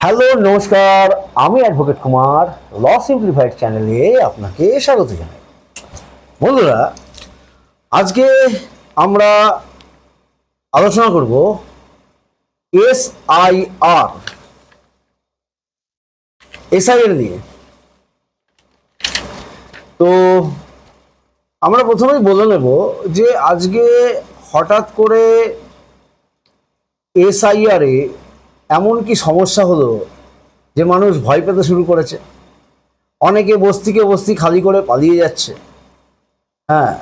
Hello, নমস্কার। আমি advocate Kumar, ল simplified চ্যানেলে আপনাকে স্বাগত জানাই। বন্ধুরা, আজকে আমরা আলোচনা করব এস আই আর এসআইএর নিয়ে। তো আমরা প্রথমেই বলে নেব যে আজকে হঠাৎ করে এসআইআরে এমন কি সমস্যা হলো যে মানুষ ভয় পেতে শুরু করেছে। অনেকে বস্তিকে বস্তি খালি করে পালিয়ে যাচ্ছে। হ্যাঁ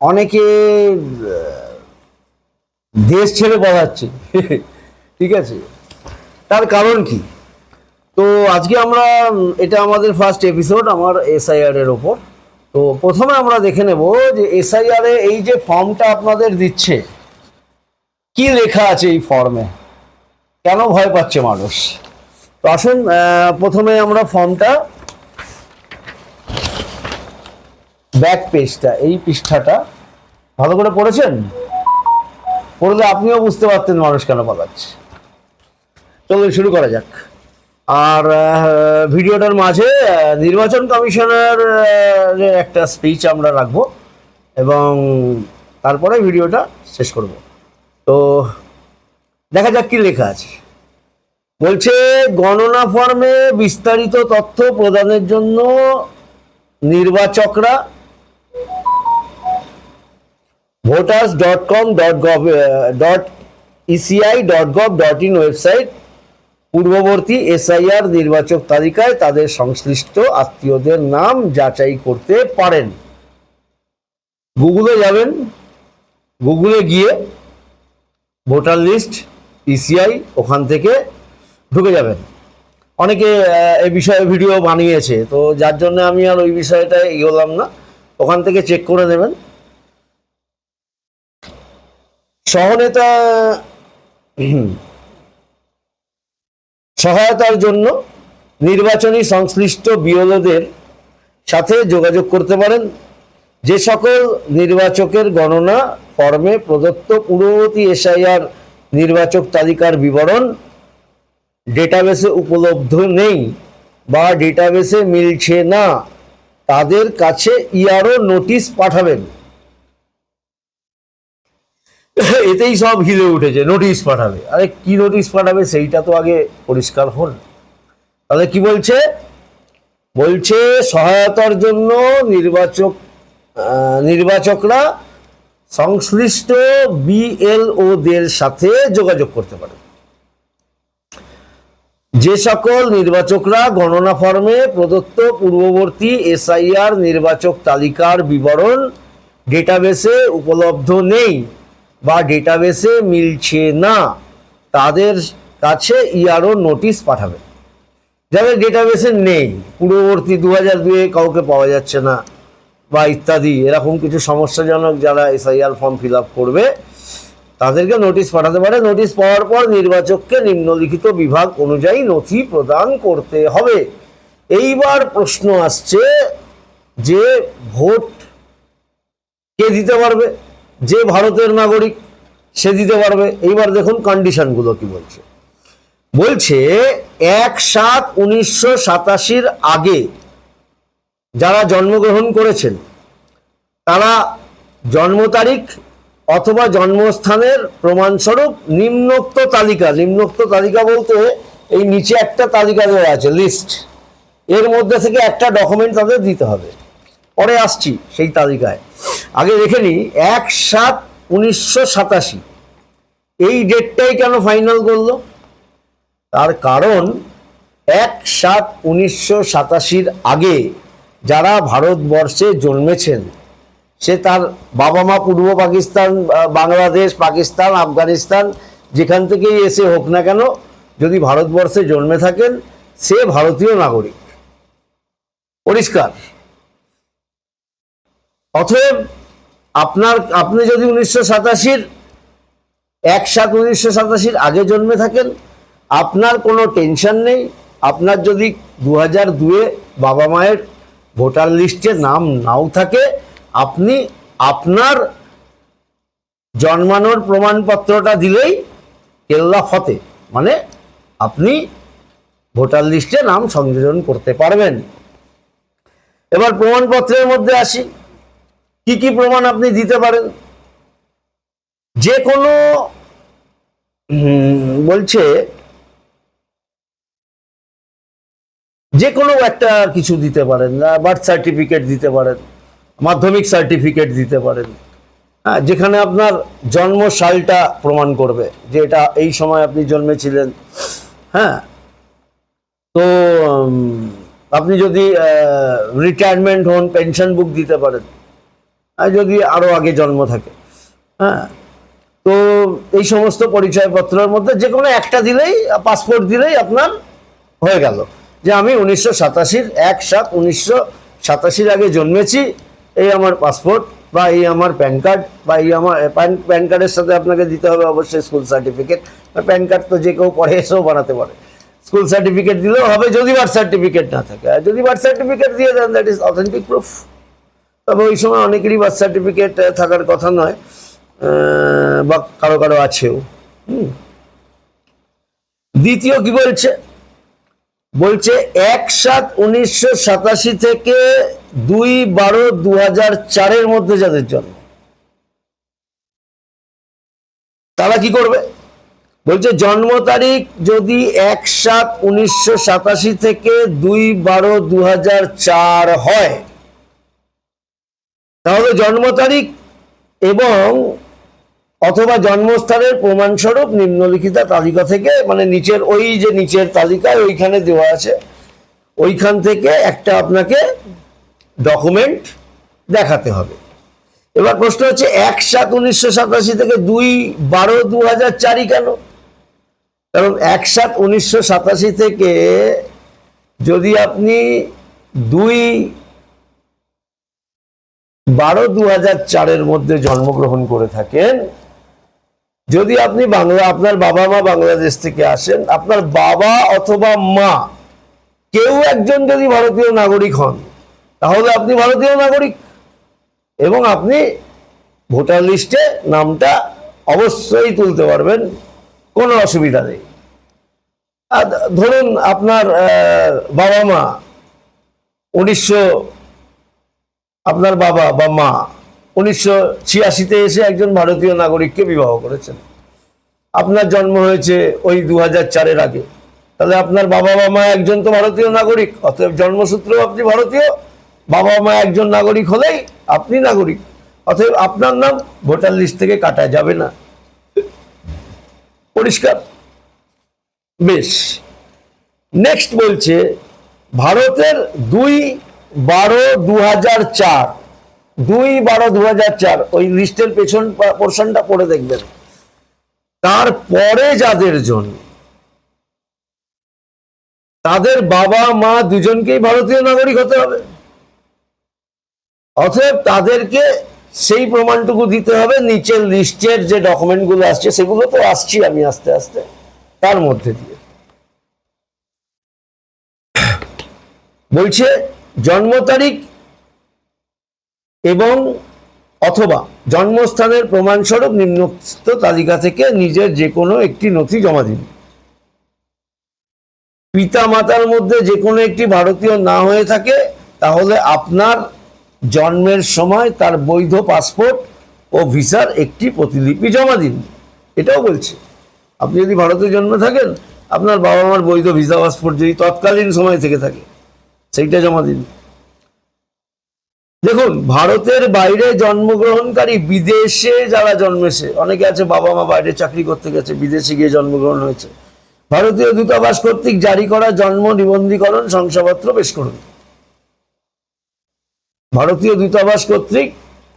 অনেকে দেশ ছেড়ে পালাচ্ছে। ঠিক আছে? তার কারণ কি? তো আজকে আমরা এটা আমাদের ফার্স্ট এপিসোড আমার এসআইআর এর ওপর। তো প্রথমে আমরা দেখে নেব যে এসআইআর এ এই যে ফর্মটা আপনাদের দিচ্ছে, কি লেখা আছে এই ফর্মে কেন ভয় পাচ্ছে মানুষ? তো আসুন প্রথমে আমরা ফর্মটা ব্যাক পেজটা এই পৃষ্ঠাটা ভালো করে পড়েছেন? পড়লে আপনিও বুঝতে পারতেন মানুষ কেন পালাচ্ছে। চলুন, শুরু করা যাক। আর ভিডিওটার মাঝে নির্বাচন কমিশনের একটা স্পিচ আমরা রাখব এবং তারপরে ভিডিওটা শেষ করব। তো দেখা যাক কি লেখা আছে। বলছে, গণনা ফর্মে বিস্তারিত তথ্য প্রদানের জন্য নির্বাচকরা voters dot com dot gov dot ECI dot gov dot in website পূর্ববর্তী এসআইআর নির্বাচক তালিকায় তাদের সংশ্লিষ্ট আত্মীয়দের নাম যাচাই করতে পারেন। গুগলে যাবেন। গুগলে গিয়ে ভোটার লিস্ট ইসিআই ওখান থেকে ঢুকে যাবেন। অনেকে এই বিষয়ে ভিডিও বানিয়েছে, তো যার জন্য আমি আর ওই বিষয়টা এগোলাম না। ওখান থেকে চেক করে নেবেন। সহনেতা সহায়তার জন্য নির্বাচনী সংশ্লিষ্ট বিওলোদের সাথে যোগাযোগ করতে পারেন। যে সকল নির্বাচকের গণনা, ফর্মে প্রদত্ত পূর্ববর্তী এসআইআর নির্বাচক তালিকার বিবরণ ডেটাবেসে উপলব্ধ নেই বা ডেটাবেসে মিলছে না। তাদের কাছে ইআরও নোটিশ পাঠাবেন। এতেই সব হিলে উঠেছে নোটিশ পাঠাবে। আরে কি নোটিশ পাঠাবে সেইটা তো আগে পরিষ্কার হন তাহলে কি বলছে? বলছে সহায়তার জন্য নির্বাচক নির্বাচকরা সংশ্লিষ্ট বিএলও দের সাথে যোগাযোগ করতে পারে যে সকল নির্বাচকরা গণনা ফর্মে প্রদত্ত পূর্ববর্তী এসআইআর নির্বাচক তালিকার বিবরণ, ডেটাবেসে উপলব্ধ নেই বা ডেটাবেসে মিলছে না, তাদের কাছে ইআরও নোটিশ পাঠাবে যাদের ডেটাবেসে নেই, পূর্ববর্তী দু হাজার দুয়ে কাউকে পাওয়া যাচ্ছে না বা ইত্যাদি, এরকম কিছু সমস্যাজনক যারা এসআইআর ফর্ম ফিল আপ করবে, তাদেরকে নোটিশ পাঠাতে পারে। নোটিশ পাওয়ার পর নির্বাচককে নিম্নলিখিত বিভাগ অনুযায়ী নথি প্রদান করতে হবে। এইবার প্রশ্ন আসছে যে ভোট কে দিতে পারবে? যে ভারতের নাগরিক সে দিতে পারবে? এইবার দেখুন কন্ডিশনগুলো কি বলছে। বলছে, এক সাত উনিশশো সাতাশির আগে যারা জন্মগ্রহণ করেছেন, তারা জন্ম তারিখ অথবা জন্মস্থানের প্রমাণস্বরূপ নিম্নোক্ত তালিকা নিম্নোক্ত তালিকা বলতে এই নিচে একটা তালিকা দেওয়া আছে লিস্ট এর মধ্যে থেকে একটা ডকুমেন্ট তাদের দিতে হবে। পরে আসছি সেই তালিকায়। আগে দেখে নিই, এক সাত উনিশশো সাতাশি। এই ডেটটাই কেন ফাইনাল করল? তার কারণ এক সাত উনিশশো সাতাশির আগে যারা ভারতবর্ষে জন্মেছেন, সে তার বাবা মা পূর্ব পাকিস্তান বাংলাদেশ, পাকিস্তান, আফগানিস্তান, যেখান থেকেই এসে হোক না কেন, যদি ভারতবর্ষে জন্মে থাকেন, সে ভারতীয় নাগরিক। পরিষ্কার। অতএব আপনার, আপনি যদি উনিশশো সাতাশির এক সাত উনিশশো সাতাশির আগে জন্মে থাকেন, আপনার কোনো টেনশন নেই, আপনার যদি দু হাজার দুয়ে বাবা মায়ের ভোটার লিস্টে নাম নাও থাকে, আপনি আপনার জন্মানোর প্রমাণপত্রটা দিলেই কেল্লা ফতে। মানে আপনি ভোটার লিস্টে নাম সংযোজন করতে পারবেন। এবার প্রমাণপত্রের মধ্যে আসি। কি কি প্রমাণ আপনি দিতে পারেন? যে কোনো বলছে যে কোনো একটা কিছু দিতে পারেন বার্থ সার্টিফিকেট দিতে পারেন, মাধ্যমিক সার্টিফিকেট দিতে পারেন। হ্যাঁ যেখানে আপনার জন্ম সালটা প্রমাণ করবে যে এটা এই সময় আপনি জন্মেছিলেন। হ্যাঁ তো আপনি যদি রিটায়ারমেন্ট হন পেনশন বুক দিতে পারেন। আর যদি আরও আগে জন্ম থাকে। হ্যাঁ তো এই সমস্ত পরিচয়পত্রের মধ্যে যে কোনো একটা দিলেই পাসপোর্ট দিলেই আপনার হয়ে গেল। যে আমি উনিশশো সাতাশির এক সাত উনিশশো সাতাশির আগে জন্মেছি, এই আমার পাসপোর্ট বা এই আমার প্যান কার্ড বা এই আমার প্যান প্যান কার্ডের সাথে আপনাকে দিতে হবে অবশ্যই স্কুল সার্টিফিকেট। প্যান কার্ড তো যে কেউ পরে এসেও বানাতে পারে। স্কুল সার্টিফিকেট দিলেও হবে যদি বার্থ সার্টিফিকেট না থাকে। আর যদি বার্থ সার্টিফিকেট দিয়ে দেন দ্যাট ইজ অথেন্টিক প্রুফ তবে ওই সময় অনেকেরই বার্থ সার্টিফিকেট থাকার কথা নয় বা কারও কারও আছেও। হুম। দ্বিতীয় কি বলছে? বলছে এক সাত উনিশশো সাতাশি থেকে দুই বারো দু হাজার চারের মধ্যে যাদের জন্ম। তারা কি করবে? বলছে জন্ম তারিখ যদি এক সাত উনিশশো সাতাশি থেকে দুই বারো দু হাজার চার হয়, তাহলে জন্ম তারিখ এবং অথবা জন্মস্থানের প্রমাণস্বরূপ নিম্নলিখিত তালিকা থেকে মানে নিচের ওই যে নিচের তালিকায় ওইখানে দেওয়া আছে, ওইখান থেকে একটা আপনাকে ডকুমেন্ট দেখাতে হবে। এবার প্রশ্ন হচ্ছে, এক সাত উনিশশো সাতাশি থেকে দুই বারো দু হাজার চারই কেন? কারণ এক সাত উনিশশো সাতাশি থেকে যদি আপনি দুই বারো দু হাজার চারের মধ্যে জন্মগ্রহণ করে থাকেন যদি আপনি বাংলা, আপনার বাবা মা বাংলাদেশ থেকে আসেন, আপনার বাবা অথবা মা, কেউ একজন যদি ভারতীয় নাগরিক হন, তাহলে আপনি ভারতীয় নাগরিক। এবং আপনি ভোটার লিস্টে নামটা অবশ্যই তুলতে পারবেন, কোনো অসুবিধা নেই। আর ধরুন আপনার বাবা মা, উনিশশো, আপনার বাবা বা মা উনিশশো ছিয়াশিতে এসে একজন ভারতীয় নাগরিককে বিবাহ করেছেন। আপনার জন্ম হয়েছে ওই দু হাজার চারের আগে। তাহলে আপনার বাবা মা একজন তো ভারতীয় নাগরিক, অতএব জন্মসূত্রেও আপনি ভারতীয়। বাবা মা একজন নাগরিক হলেই আপনি নাগরিক। অতএব আপনার নাম ভোটার লিস্ট থেকে কাটা যাবে না। পরিষ্কার? বেশ। নেক্সট বলছে, ভারতের দুই বারো দু হাজার চার দুই বারো দু হাজার চার, ওই লিস্টের পেছন পোর্শনটা পড়ে দেখবেন। তারপরে যাদের জন্য তাদের বাবা, মা দুজনকেই ভারতীয় নাগরিক হতে হবে। অতএব তাদেরকে সেই প্রমাণটুকু দিতে হবে, নিচের লিস্টের যে ডকুমেন্টগুলো আসছে, সেগুলো তো আসছি আমি আস্তে আস্তে, তার মধ্যে দিয়ে। বলছে, জন্ম তারিখ এবং অথবা জন্মস্থানের প্রমাণস্বরূপ নিম্নোক্ত তালিকা থেকে নিজের যে কোনো একটি নথি জমা দিন। পিতা মাতার মধ্যে যে কোনো একটি ভারতীয় না হয়ে থাকে, তাহলে আপনার জন্মের সময় তার বৈধ পাসপোর্ট ও ভিসার একটি প্রতিলিপি জমা দিন। এটাও বলছে। আপনি যদি ভারতে জন্মে থাকেন, আপনার বাবা মার বৈধ ভিসা পাসপোর্ট যদি তৎকালীন সময় থেকে থাকে, সেইটা জমা দিন। দেখুন, ভারতের বাইরে জন্মগ্রহণকারী বিদেশে যারা জন্মেছে, অনেকে আছে বাবা মা বাইরে চাকরি করতে গেছে, বিদেশে গিয়ে জন্মগ্রহণ হয়েছে। ভারতীয় দূতাবাস কর্তৃক জারি করা জন্ম নিবন্ধীকরণ শংসাপত্র পেশ করুন। ভারতীয় দূতাবাস কর্তৃক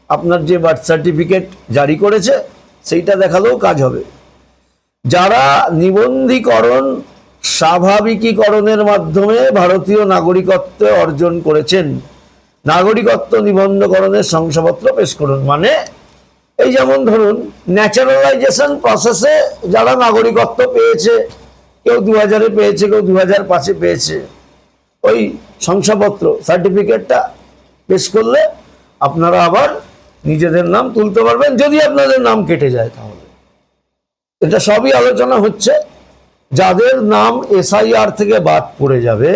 আপনার যে বার্থ সার্টিফিকেট জারি করেছে, সেইটা দেখালেও কাজ হবে। যারা নিবন্ধীকরণ স্বাভাবিকীকরণের মাধ্যমে ভারতীয় নাগরিকত্ব অর্জন করেছেন নাগরিকত্ব নিবন্ধকরণের শংসাপত্র পেশ করুন। মানে এই যেমন ধরুন, ন্যাচারালাইজেশন প্রসেসে যারা নাগরিকত্ব পেয়েছে, কেউ দু হাজারে পেয়েছে, কেউ দু হাজার পাঁচে পেয়েছে, ওই শংসাপত্র, সার্টিফিকেটটা পেশ করলে আপনারা আবার নিজেদের নাম তুলতে পারবেন। যদি আপনাদের নাম কেটে যায় তাহলে। এটা সবই আলোচনা হচ্ছে। যাদের নাম এসআইআর থেকে বাদ পড়ে যাবে,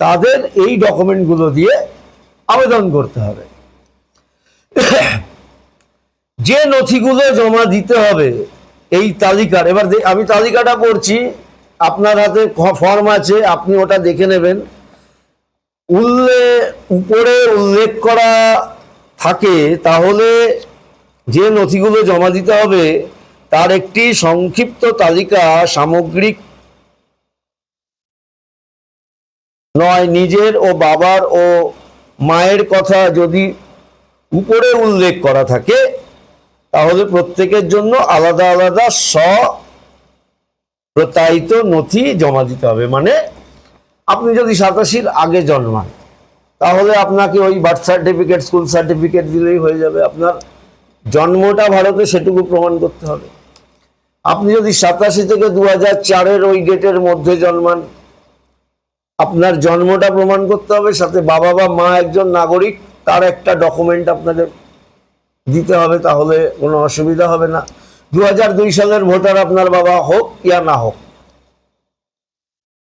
তাদের এই ডকুমেন্টগুলো দিয়ে আবেদন করতে হবে। যে নথিগুলো জমা দিতে হবে, এই তালিকার, এবার আমি তালিকাটা করছি, আপনার হাতে ফর্ম আছে, আপনি ওটা দেখে নেবেন। উল্লেখ উপরে উল্লেখ করা থাকে, তাহলে যে নথিগুলো জমা দিতে হবে, তার একটি সংক্ষিপ্ত তালিকা, সামগ্রিক নয়, নিজের ও বাবার ও মায়ের কথা যদি উপরে উল্লেখ করা থাকে, তাহলে প্রত্যেকের জন্য আলাদা আলাদা স্ব প্রত্যায়িত নথি জমা দিতে হবে। মানে আপনি যদি সাতাশির আগে জন্মান, তাহলে আপনাকে ওই বার্থ সার্টিফিকেট স্কুল সার্টিফিকেট দিলেই হয়ে যাবে। আপনার জন্মটা ভারতে সেটুকু প্রমাণ করতে হবে। আপনি যদি সাতাশি থেকে দু হাজার চারের ওই ডেটের মধ্যে জন্মান আপনার জন্মটা প্রমাণ করতে হবে, সাথে বাবা বা মা একজন নাগরিক, তার একটা ডকুমেন্ট আপনাদের দিতে হবে, তাহলে কোনো অসুবিধা হবে না। দু সালের ভোটার আপনার বাবা হোক ইয়া না হোক।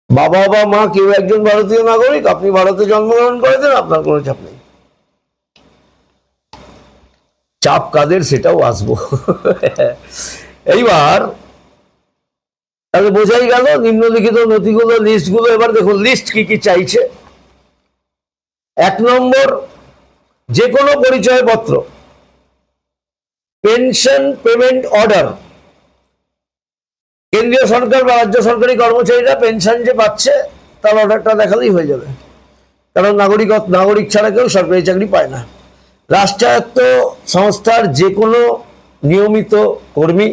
বাবা বা মা কেউ একজন ভারতীয় নাগরিক, আপনি ভারতে জন্মগ্রহণ করেছেন, আপনার কোনো চাপ নেই। চাপ কাদের সেটাও আসব। এইবার তাহলে বোঝাই গেল, নিম্নলিখিত নথিগুলো লিস্টগুলো এবার দেখুন লিস্ট কি কি চাইছে? এক নম্বর যে কোনো পরিচয়পত্র পেনশন পেমেন্ট অর্ডার কেন্দ্রীয় সরকার বা রাজ্য সরকারি কর্মচারীরা পেনশন যে পাচ্ছে, তার অর্ডারটা দেখালেই হয়ে যাবে। কারণ নাগরিক নাগরিক ছাড়া কেউ সরকারি চাকরি পায় না। রাষ্ট্রায়ত্ত সংস্থার যে কোনো নিয়মিত কর্মী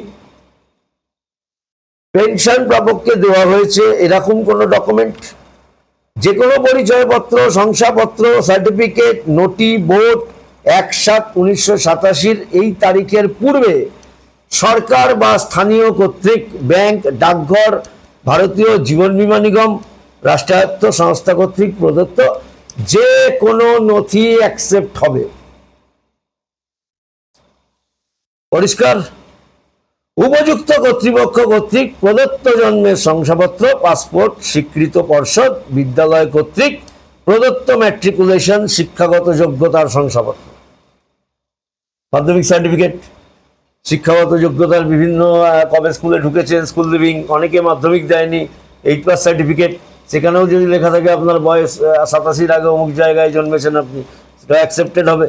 পেনশন প্রাপককে দেওয়া হয়েছে, এরকম কোনো ডকুমেন্ট যে কোনো পরিচয়পত্র, শংসাপত্র সার্টিফিকেট নোটি, বোর্ড, এক সাত উনিশশো সাতাশির এই তারিখের পূর্বে সরকার বা স্থানীয় কর্তৃক ব্যাংক, ডাকঘর, ভারতীয় জীবন বীমা নিগম, রাষ্ট্রায়ত্ত সংস্থা কর্তৃক প্রদত্ত যে কোনো নথি অ্যাকসেপ্ট হবে। পরিষ্কার? উপযুক্ত কর্তৃপক্ষ কর্তৃক প্রদত্ত জন্মের শংসাপত্র, পাসপোর্ট, স্বীকৃত পর্ষদ, বিদ্যালয় কর্তৃক প্রদত্ত ম্যাট্রিকুলেশন শিক্ষাগত যোগ্যতার শংসাপত্র। মাধ্যমিক সার্টিফিকেট শিক্ষাগত যোগ্যতার বিভিন্ন কবে স্কুলে ঢুকেছেন স্কুল লিভিং অনেকে মাধ্যমিক দেয়নি এইট পাস সার্টিফিকেট সেখানেও যদি লেখা থাকে আপনার বয়স সাতাশির আগে অমুক জায়গায় জন্মেছেন আপনি, সেটা অ্যাকসেপ্টেড হবে।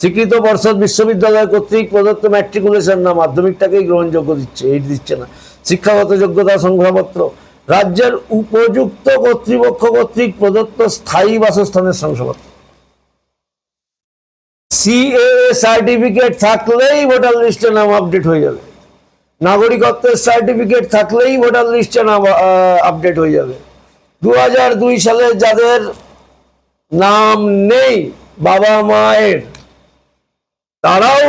স্বীকৃত পর্ষদ বিশ্ববিদ্যালয় কর্তৃক প্রদত্ত ম্যাট্রিকুলেশন না মাধ্যমিকটাকেই গ্রহণযোগ্য দিচ্ছে এইট দিচ্ছে না। শিক্ষাগত যোগ্যতা শংসাপত্র রাজ্যের উপযুক্ত কর্তৃপক্ষ কর্তৃক প্রদত্ত স্থায়ী বাসস্থানের শংসাপত্র। সিএএ সার্টিফিকেট থাকলেই ভোটার লিস্টে নাম আপডেট হয়ে যাবে। নাগরিকত্বের সার্টিফিকেট থাকলেই ভোটার লিস্টে নাম আপডেট হয়ে যাবে। দু সালে যাদের নাম নেই বাবা মায়ের তারাও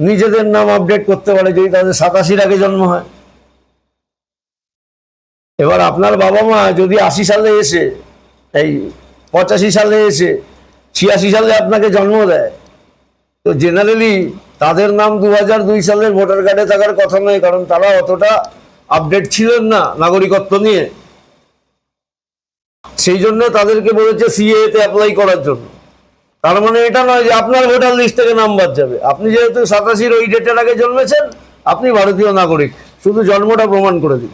নিজেদের নাম আপডেট করতে পারে যদি তাদের সাতাশির আগে জন্ম হয়। এবার আপনার বাবা মা যদি আশি সালে এসে, এই পঁচাশি সালে এসে, ছিয়াশি সালে আপনাকে জন্ম দেয়, তো জেনারেলি তাদের নাম দু হাজার দুই সালের ভোটার কার্ডে থাকার কথা নয়, কারণ তারা অতটা আপডেট ছিলেন না নাগরিকত্ব নিয়ে। সেই জন্য তাদেরকে বলেছে সিএ তে অ্যাপ্লাই করার জন্য। তার মানে এটা নয় যে আপনার ভোটার লিস্ট থেকে নাম বাদ যাবে। আপনি যেহেতু সাতাশির ওই ডেটের আগে জন্মেছেন, আপনি ভারতীয় নাগরিক। শুধু জন্মটা প্রমাণ করে দিন।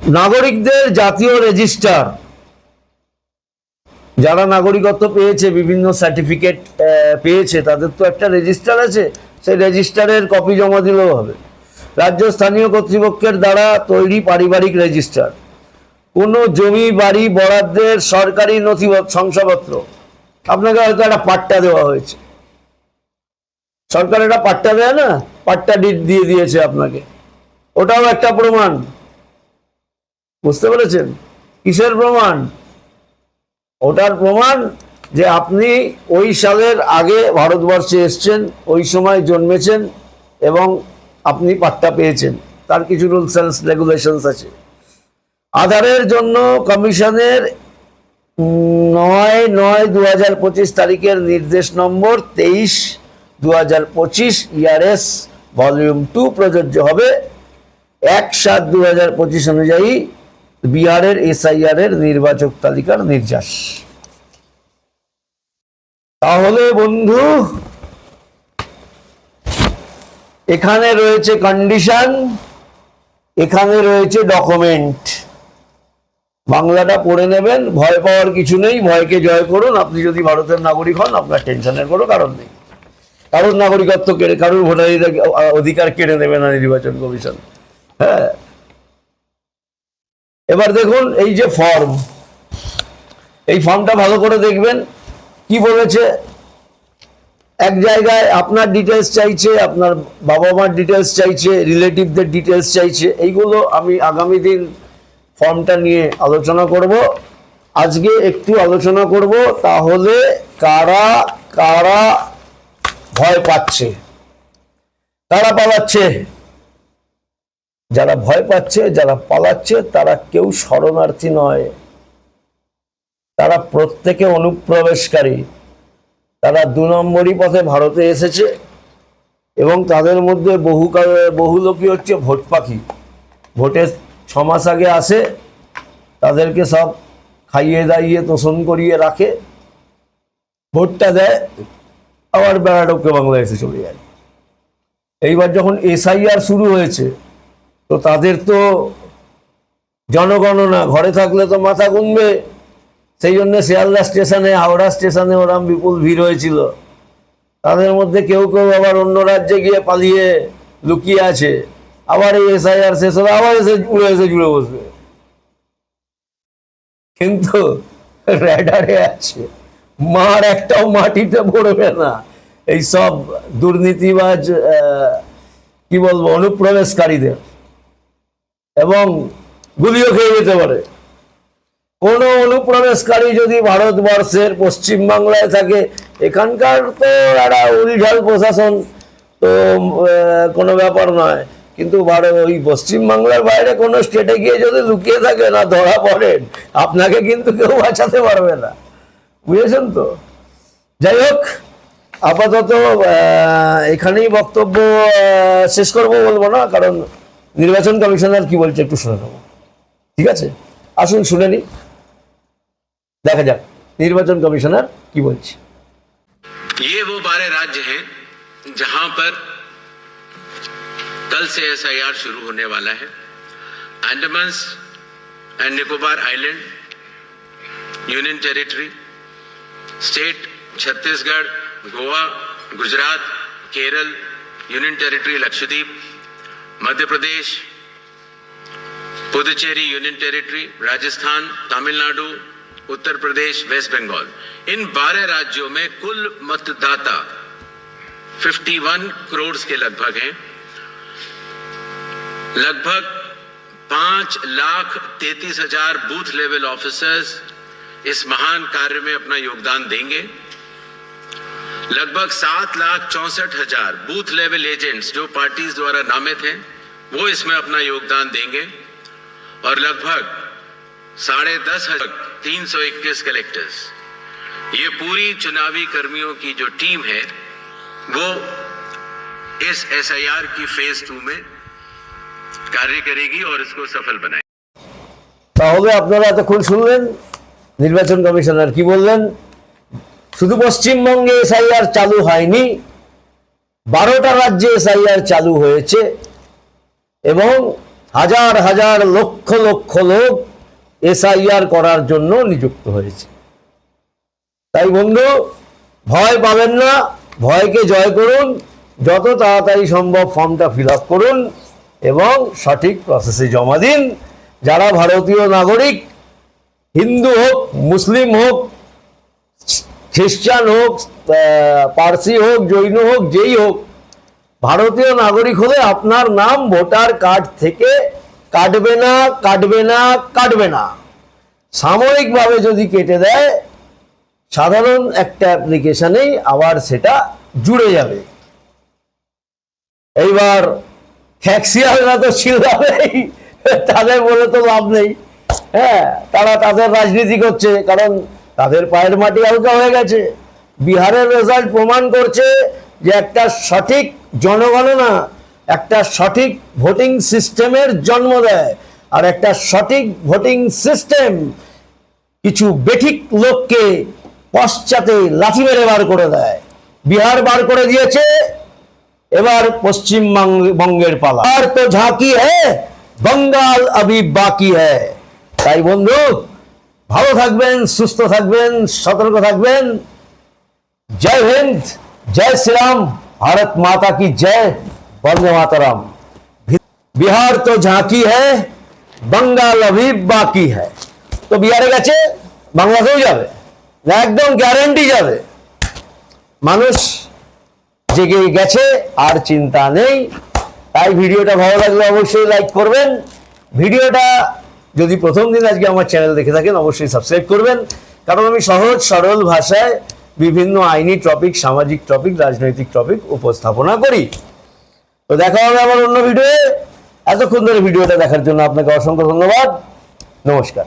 নাগরিকদের জাতীয় রেজিস্টার যারা নাগরিকত্ব পেয়েছে, বিভিন্ন সার্টিফিকেট পেয়েছে, তাদের তো একটা রেজিস্টার আছে। সেই রেজিস্টারের কপি জমা দিলেও হবে। রাজ্য স্থানীয় কর্তৃপক্ষের দ্বারা তৈরি পারিবারিক রেজিস্টার কোনো জমি, বাড়ি, বরাদ্দের সরকারি নথি শংসাপত্র। আপনাকে হয়তো একটা পাট্টা দেওয়া হয়েছে। সরকার একটা পাট্টা দেয় না? পাট্টা ডিট দিয়ে দিয়েছে আপনাকে। ওটাও একটা প্রমাণ। বুঝতে পেরেছেন? কিসের প্রমাণ? ওটার প্রমাণ যে আপনি ওই সালের আগে ভারতবর্ষে এসছেন, ওই সময় জন্মেছেন এবং আপনি পাট্টা পেয়েছেন। তার কিছু রুলস অ্যান্ড রেগুলেশনস আছে। আধারের জন্য কমিশনের নয় নয় দু হাজার পঁচিশ তারিখের নির্দেশ নম্বর তেইশ দু হাজার পঁচিশ ইয়ারএস ভলিউম টু প্রযোজ্য হবে এক সাত দু হাজার পঁচিশ অনুযায়ী বিহারের এসআইআর এর নির্বাচক তালিকার নির্যাস। তাহলে বন্ধু, এখানে রয়েছে কন্ডিশন এখানে রয়েছে ডকুমেন্ট বাংলাটা পড়ে নেবেন, ভয় পাওয়ার কিছু নেই, ভয়কে জয় করুন। আপনি যদি ভারতের নাগরিক হন, আপনার টেনশনের কোনো কারণ নেই। কারোর নাগরিকত্ব কেড়ে, কারোর ভোটাধিকার, অধিকার কেড়ে নেবে না নির্বাচন কমিশন? হ্যাঁ। এবার দেখুন, এই যে ফর্ম, এই ফর্মটা ভালো করে দেখবেন। কি বলেছে? এক জায়গায় আপনার ডিটেলস চাইছে, আপনার বাবা মার ডিটেলস চাইছে রিলেটিভদের ডিটেলস চাইছে, এইগুলো আমি আগামী দিন ফর্মটা নিয়ে আলোচনা করব। আজকে একটু আলোচনা করব তাহলে কারা কারা ভয় পাচ্ছে? কারা পালাচ্ছে? যারা ভয় পাচ্ছে, যারা পালাচ্ছে, তারা কেউ শরণার্থী নয়। তারা প্রত্যেকে অনুপ্রবেশকারী। তারা দু নম্বরই পথে ভারতে এসেছে এবং তাদের মধ্যে বহু বহু লোকই হচ্ছে ভোট পাখি। ভোটের ছ মাস আগে আসে, তাদেরকে সব খাইয়ে দাইয়ে তোষণ করিয়ে রাখে, ভোটটা দেয়, আবার বেড়াডোবকে বাংলাদেশে চলে যায়। এইবার যখন এসআইআর শুরু হয়েছে, তো তাদের তো জনগণনা, ঘরে থাকলে তো মাথা গুনবে, সেই জন্য শিয়ালদা স্টেশনে, হাওড়া স্টেশনে ওরম বিপুল ভিড় হয়েছিল। তাদের মধ্যে কেউ কেউ আবার অন্য রাজ্যে গিয়ে পালিয়ে লুকিয়ে আছে। আবার এই এসআইআর শেষ হবে, আবার এসে উড়ে এসে জুড়ে বসবে। কিন্তু র্যাডারে আছে, মার একটাও মাটিতে পড়বে না। এই সব দুর্নীতিবাজ কি বলব, অনুপ্রবেশকারীদের। এবং গুলিও খেয়ে যেতে পারে। কোন অনুপ্রবেশকারী যদি ভারতবর্ষের পশ্চিমবাংলায় থাকে, এখানকার তো একটা উলঝাল প্রশাসন, তো কোনো ব্যাপার নয়। কিন্তু ভারত ওই পশ্চিম বাংলার বাইরে কোনো স্টেটে গিয়ে যদি লুকিয়ে থাকে না ধরা পড়েন আপনাকে কিন্তু কেউ বাঁচাতে পারবে না বুঝেছেন তো যাই হোক আপাতত আহ, এখানেই বক্তব্য আহ, শেষ করবো বলবো না কারণ নির্বাচন কমিশনার কি বলছে একটু শুনে নেবো ঠিক আছে আসুন শুনে নিই দেখা যাক নির্বাচন কমিশনার কি বলছে ये वो बारह राज्य हैं जहां पर कल से एसआईआर शुरू होने वाला है। Andaman and Nicobar island, union territory, state Chhattisgarh, Goa, Gujarat, Kerala, union territory Lakshadweep, Madhya Pradesh, Puducherry union territory, Rajasthan, Tamil Nadu, Uttar Pradesh, west Bengal. इन 12 राज्यों में कुल मतदाता 51 करोड़ के लगभग हैं। लगभग पाँच लाख तैतीस हज़ार बूथ लेवल ऑफिसर्स इस महान कार्य में अपना योगदान देंगे। लगभग सात लाख चौसठ हज़ार बूथ लेवल एजेंट्स जो पार्टीज़ द्वारा नामित हैं, वो इसमें अपना योगदान देंगे। और लगभग साढ़े दस हज़ार तीन सौ इक्कीस कलेक्टर्स ये पूरी चुनावी कर्मियों की जो टीम है, वो इस एसआईआर की फ़ेज़ टू में कार्य करेगी और इसको सफल बनाएगी তাহলে আপনারা এতক্ষণ শুনলেন নির্বাচন কমিশনার কি বললেন শুধু পশ্চিমবঙ্গে এসআইআর চালু হয়নি বারোটা রাজ্যে এসআইআর চালু হয়েছে এবং হাজার হাজার লক্ষ লক্ষ লোক এসআইআর করার জন্য নিযুক্ত হয়েছে তাই বন্ধু ভয় পাবেন না ভয়কে জয় করুন যত তাড়াতাড়ি সম্ভব ফর্মটা ফিল আপ করুন এবং সঠিক প্রসেসে জমা দিন। যারা ভারতীয় নাগরিক, হিন্দু হোক, মুসলিম হোক, খ্রিস্টান হোক পার্সি হোক, জৈন হোক, যেই হোক, ভারতীয় নাগরিক হলে আপনার নাম ভোটার কার্ড থেকে কাটবে না কাটবে না কাটবে না। সাময়িকভাবে যদি কেটে দেয়, সাধারণ একটা অ্যাপ্লিকেশনেই আবার সেটা জুড়ে যাবে। এইবার ফ্যাক্সিয়ালরা তো চিল্লাবেই তাদের বলে তো লাভ নেই। হ্যাঁ তারা তাদের রাজনীতি করছে, কারণ তাদের পায়ের মাটি হালকা হয়ে গেছে। বিহারের রেজাল্ট প্রমাণ করছে যে একটা সঠিক জনগণনা, একটা সঠিক ভোটিং সিস্টেমের জন্ম দেয়, আর একটা সঠিক ভোটিং সিস্টেম কিছু বেঠিক লোককে পশ্চাতে লাথি মেরে বার করে দেয়। বিহার বার করে দিয়েছে এবার পশ্চিম বঙ্গের পালা। আর তো ঝাঁকি হ্যাঁ বঙ্গাল আবি বাকি হ্যাঁ তাই বন্ধু, ভালো থাকবেন, সুস্থ থাকবেন, সতর্ক থাকবেন। জয় হিন্দ, জয় শ্রীরাম, ভারত মাতা কি জয়, বন্দে মাতারাম। বিহার তো ঝাঁকি হ্যাঁ বাঙ্গাল অভি বাকি তো বিহারে গেছে বাংলাদেশেও যাবে। একদম গ্যারান্টি যাবে। মানুষ জেগে গেছে, আর চিন্তা নেই। তাই ভিডিওটা ভালো লাগলে অবশ্যই লাইক করবেন। ভিডিওটা যদি প্রথম দিন আজকে আমার চ্যানেল দেখে থাকেন, অবশ্যই সাবস্ক্রাইব করবেন। কারণ আমি সহজ, সরল ভাষায় বিভিন্ন আইনি টপিক সামাজিক টপিক রাজনৈতিক টপিক উপস্থাপনা করি। তো দেখা হবে আমার অন্য ভিডিওয়ে এতক্ষণ ধরে ভিডিওটা দেখার জন্য আপনাকে অসংখ্য ধন্যবাদ। নমস্কার।